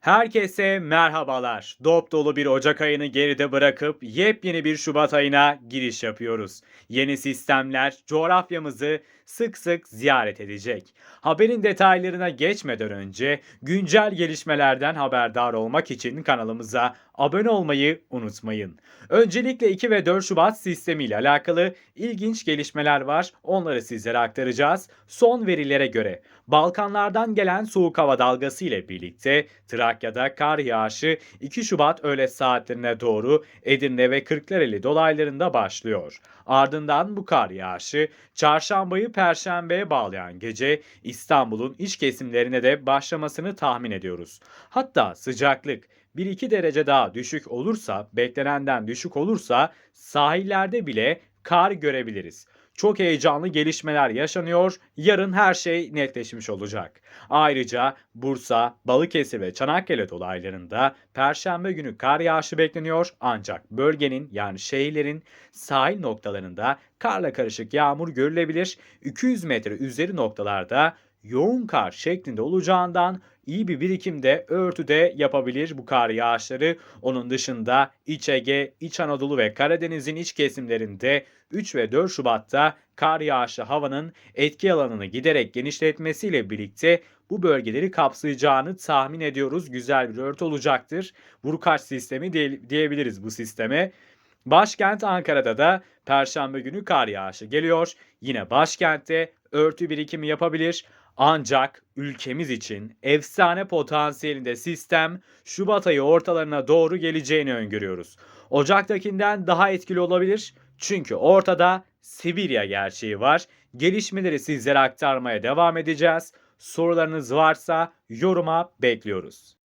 Herkese merhabalar. Dop dolu bir Ocak ayını geride bırakıp yepyeni bir Şubat ayına giriş yapıyoruz. Yeni sistemler coğrafyamızı sık sık ziyaret edecek. Haberin detaylarına geçmeden önce güncel gelişmelerden haberdar olmak için kanalımıza abone olmayı unutmayın. Öncelikle 2 ve 4 Şubat sistemiyle alakalı ilginç gelişmeler var. Onları sizlere aktaracağız. Son verilere göre Balkanlardan gelen soğuk hava dalgası ile birlikte Trakya'da kar yağışı 2 Şubat öğle saatlerine doğru Edirne ve Kırklareli dolaylarında başlıyor. Ardından bu kar yağışı çarşambayı perşembeye bağlayan gece İstanbul'un iç kesimlerine de başlamasını tahmin ediyoruz. Hatta sıcaklık 1-2 derece daha düşük olursa, beklenenden düşük olursa sahillerde bile kar görebiliriz. Çok heyecanlı gelişmeler yaşanıyor. Yarın her şey netleşmiş olacak. Ayrıca Bursa, Balıkesir ve Çanakkale dolaylarında perşembe günü kar yağışı bekleniyor. Ancak bölgenin yani şehirlerin sahil noktalarında karla karışık yağmur görülebilir. 200 metre üzeri noktalarda yoğun kar şeklinde olacağından iyi bir birikim de örtüde yapabilir bu kar yağışları. Onun dışında İç Ege, İç Anadolu ve Karadeniz'in iç kesimlerinde 3 ve 4 Şubat'ta kar yağışı havanın etki alanını giderek genişletmesiyle birlikte bu bölgeleri kapsayacağını tahmin ediyoruz. Güzel bir örtü olacaktır. Vurkaç sistemi diye- diyebiliriz bu sisteme. Başkent Ankara'da da Perşembe günü kar yağışı geliyor. Yine başkentte örtü birikimi yapabilir. Ancak ülkemiz için efsane potansiyelinde sistem Şubat ayı ortalarına doğru geleceğini öngörüyoruz. Ocak'takinden daha etkili olabilir. Çünkü ortada Sibirya gerçeği var. Gelişmeleri sizlere aktarmaya devam edeceğiz. Sorularınız varsa yoruma bekliyoruz.